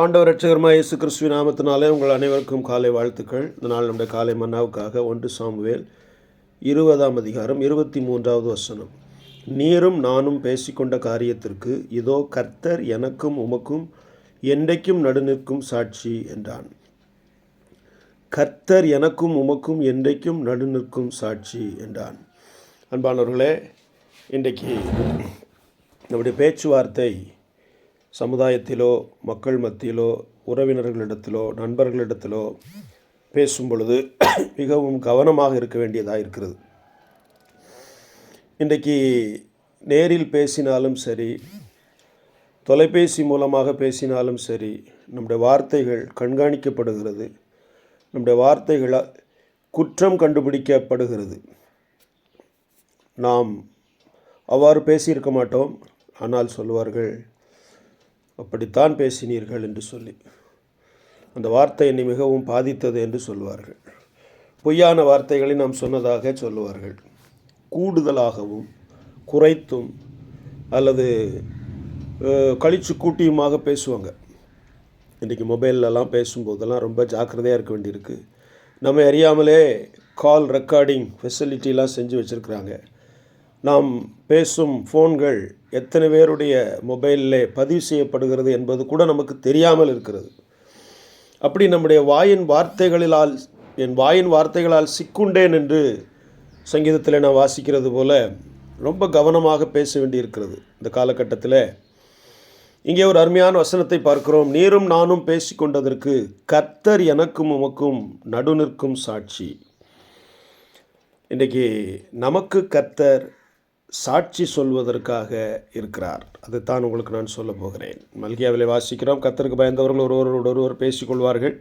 ஆண்டவர் ரட்சகர்மா இயேசு கிறிஸ்துவ நாமத்தினாலே உங்கள் அனைவருக்கும் காலை வாழ்த்துக்கள். இந்த நாள் நம்முடைய காலை மன்னாவுக்காக ஒன்று சாமுவேல் இருபதாம் அதிகாரம் இருபத்தி மூன்றாவது வசனம். நீரும் நானும் பேசிக்கொண்ட காரியத்திற்கு இதோ கர்த்தர் எனக்கும் உமக்கும் என்றைக்கும் நடுநிற்கும் சாட்சி என்றான். கர்த்தர் எனக்கும் உமக்கும் என்றைக்கும் நடுநிற்கும் சாட்சி என்றான். அன்பானவர்களே இன்றைக்கு நம்முடைய பேச்சுவார்த்தை சமுதாயத்திலோ மக்கள் மத்தியிலோ உறவினர்களிடத்திலோ நண்பர்களிடத்திலோ பேசும் பொழுது மிகவும் கவனமாக இருக்க வேண்டியதாக இருக்கிறது. இன்றைக்கு நேரில் பேசினாலும் சரி தொலைபேசி மூலமாக பேசினாலும் சரி நம்முடைய வார்த்தைகள் கண்காணிக்கப்படுகிறது. நம்முடைய வார்த்தைகளால் குற்றம் கண்டுபிடிக்கப்படுகிறது. நாம் அவ்வாறு பேசியிருக்க மாட்டோம். ஆனால் சொல்வார்கள் அப்படித்தான் பேசினீர்கள் என்று சொல்லி. அந்த வார்த்தை என்னை மிகவும் பாதித்தது என்று சொல்வார்கள். பொய்யான வார்த்தைகளை நாம் சொன்னதாக சொல்லுவார்கள். கூடுதலாகவும் குறைத்தும் அல்லது கழிச்சு கூட்டியுமாக பேசுவாங்க. இன்றைக்கி மொபைல்லலாம் பேசும்போதெல்லாம் ரொம்ப ஜாக்கிரதையாக இருக்க வேண்டியிருக்கு. நம்ம அறியாமலே கால் ரெக்கார்டிங் ஃபெசிலிட்டிலாம் செஞ்சு வச்சுருக்குறாங்க. நாம் பேசும் ஃபோன்கள் எத்தனை பேருடைய மொபைலில் பதிவு செய்யப்படுகிறது என்பது கூட நமக்கு தெரியாமல் இருக்கிறது. அப்படி நம்முடைய வாயின் வார்த்தைகளிலால் என் வாயின் வார்த்தைகளால் சிக்குண்டேன் என்று சங்கீதத்தில் நான் வாசிக்கிறது போல ரொம்ப கவனமாக பேச வேண்டியிருக்கிறது இந்த காலகட்டத்தில். இங்கே ஒரு அருமையான வசனத்தை பார்க்கிறோம். நீரும் நானும் பேசிக்கொண்டதற்கு கர்த்தர் எனக்கும் உமக்கும் நடுநிற்கும் சாட்சி. இன்றைக்கி நமக்கு கர்த்தர் சாட்சி சொல்வதற்காக இருக்கிறார். அதைத்தான் உங்களுக்கு நான் சொல்ல போகிறேன். மல்கியாவிலே வாசிக்கிறோம் கத்தருக்கு பயந்தவர்கள் ஒருவரோடு ஒருவர் பேசிக்கொள்வார்கள்.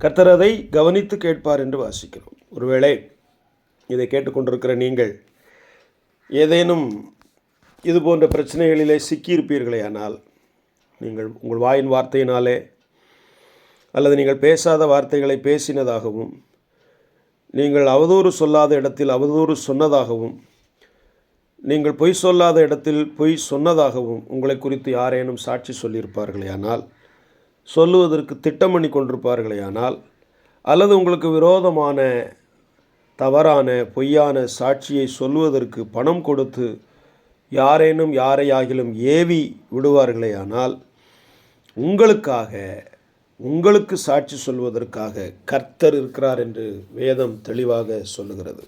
கர்த்தர் அதை கவனித்து கேட்பார் என்று வாசிக்கிறோம். ஒருவேளை இதை கேட்டுக்கொண்டிருக்கிற நீங்கள் ஏதேனும் இது போன்ற பிரச்சனைகளிலே சிக்கியிருப்பீர்களே ஆனால் நீங்கள் உங்கள் வாயின் வார்த்தையினாலே அல்லது நீங்கள் பேசாத வார்த்தைகளை பேசினதாகவும் நீங்கள் அவதூறு சொல்லாத இடத்தில் அவதூறு சொன்னதாகவும் நீங்கள் பொய் சொல்லாத இடத்தில் பொய் சொன்னதாகவும் உங்களை குறித்து யாரேனும் சாட்சி சொல்லியிருப்பார்களேயானால் சொல்லுவதற்கு திட்டம் பண்ணி கொண்டிருப்பார்களேயானால் அல்லது உங்களுக்கு விரோதமான தவறான பொய்யான சாட்சியை சொல்வதற்கு பணம் கொடுத்து யாரேனும் யாரையாகிலும் ஏவி விடுவார்களேயானால் உங்களுக்காக உங்களுக்கு சாட்சி சொல்வதற்காக கர்த்தர் இருக்கிறார் என்று வேதம் தெளிவாக சொல்லுகிறது.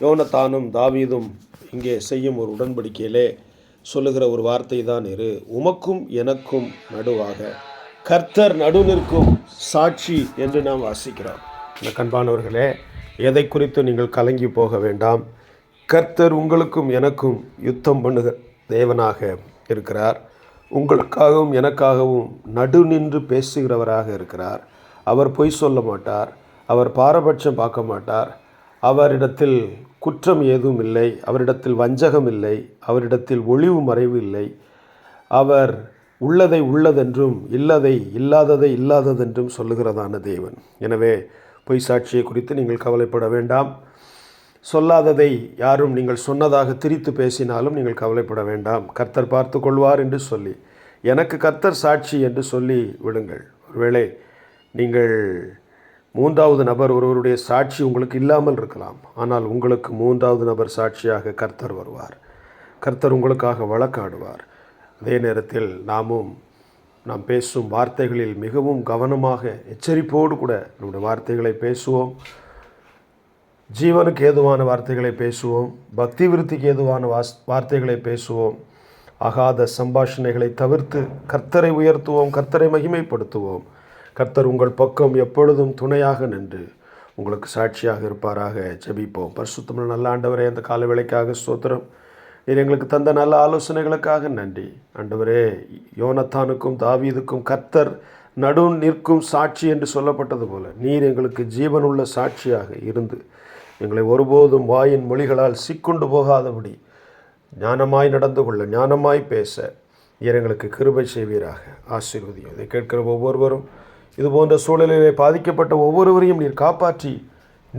யோனத்தானும் தாவீதும் இங்கே செய்யும் ஒரு உடன்படிக்கையிலே சொல்லுகிற ஒரு வார்த்தை தான் இரு உமக்கும் எனக்கும் நடுவாக. கர்த்தர் நடுநிற்கும் சாட்சி என்று நாம் வாசிக்கிறோம். இந்த கண்பானவர்களே எதை குறித்து நீங்கள் கலங்கி போக வேண்டாம். கர்த்தர் உங்களுக்கும் எனக்கும் யுத்தம் பண்ணுகிற தேவனாக இருக்கிறார். உங்களுக்காகவும் எனக்காகவும் நடு நின்று பேசுகிறவராக இருக்கிறார். அவர் பொய் சொல்ல மாட்டார். அவர் பாரபட்சம் பார்க்க மாட்டார். அவரிடத்தில் குற்றம் ஏதும் இல்லை அவரிடத்தில் வஞ்சகம் இல்லை அவரிடத்தில் ஒளிவு மறைவு இல்லை. அவர் உள்ளதை உள்ளதென்றும் இல்லதை இல்லாததை இல்லாததென்றும் சொல்லுகிறதான தேவன். எனவே பொய் சாட்சியை குறித்து நீங்கள் கவலைப்பட வேண்டாம். சொல்லாததை யாரும் நீங்கள் சொன்னதாக திரித்து பேசினாலும் நீங்கள் கவலைப்பட வேண்டாம். கர்த்தர் பார்த்து கொள்வார் என்று சொல்லி எனக்கு கர்த்தர் சாட்சி என்று சொல்லி விடுங்கள். ஒருவேளை நீங்கள் மூன்றாவது நபர் ஒருவருடைய சாட்சி உங்களுக்கு இல்லாமல் இருக்கலாம். ஆனால் உங்களுக்கு மூன்றாவது நபர் சாட்சியாக கர்த்தர் வருவார். கர்த்தர் உங்களுக்காக வழக்காடுவார். அதே நேரத்தில் நாமும் நாம் பேசும் வார்த்தைகளில் மிகவும் கவனமாக எச்சரிப்போடு கூட நம்முடைய வார்த்தைகளை பேசுவோம். ஜீவனுக்கு ஏதுவான வார்த்தைகளை பேசுவோம். பக்தி விருத்திக்கு ஏதுவான வாஸ் வார்த்தைகளை பேசுவோம். அகாத சம்பாஷணைகளை தவிர்த்து கர்த்தரை உயர்த்துவோம் கர்த்தரை மகிமைப்படுத்துவோம். கர்த்தர் உங்கள் பக்கம் எப்பொழுதும் துணையாக நின்று உங்களுக்கு சாட்சியாக இருப்பாராக ஜெபிப்போம். பரிசுத்தமிழ் நல்ல ஆண்டவரே அந்த கால வேலைக்காக ஸ்தோத்திரம். நீர் எங்களுக்கு தந்த நல்ல ஆலோசனைகளுக்காக நன்றி. ஆண்டவரே யோனத்தானுக்கும் தாவீதுக்கும் கர்த்தர் நடு நிற்கும் சாட்சி என்று சொல்லப்பட்டது போல நீர் எங்களுக்கு ஜீவனுள்ள சாட்சியாக இருந்து எங்களை ஒருபோதும் வாயின் மொழிகளால் சிக்குண்டு போகாதபடி ஞானமாய் நடந்து கொள்ள ஞானமாய் பேச நீர் எங்களுக்கு கிருபை செய்வீராக. ஆசீர்வதியும். இதை கேட்கிற ஒவ்வொருவரும் இது போன்ற சூழலிலே பாதிக்கப்பட்ட ஒவ்வொருவரையும் நீர் காப்பாற்றி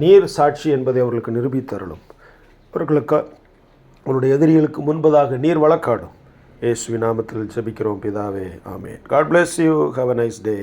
நீர் சாட்சி என்பதை அவர்களுக்கு நிரூபித்தருளும். அவர்களுக்கு அவருடைய எதிரிகளுக்கு முன்பதாக நீர் வழக்காடும். இயேசுவின் நாமத்தில் ஜபிக்கிறோம் பிதாவே ஆமே God bless you have a nice day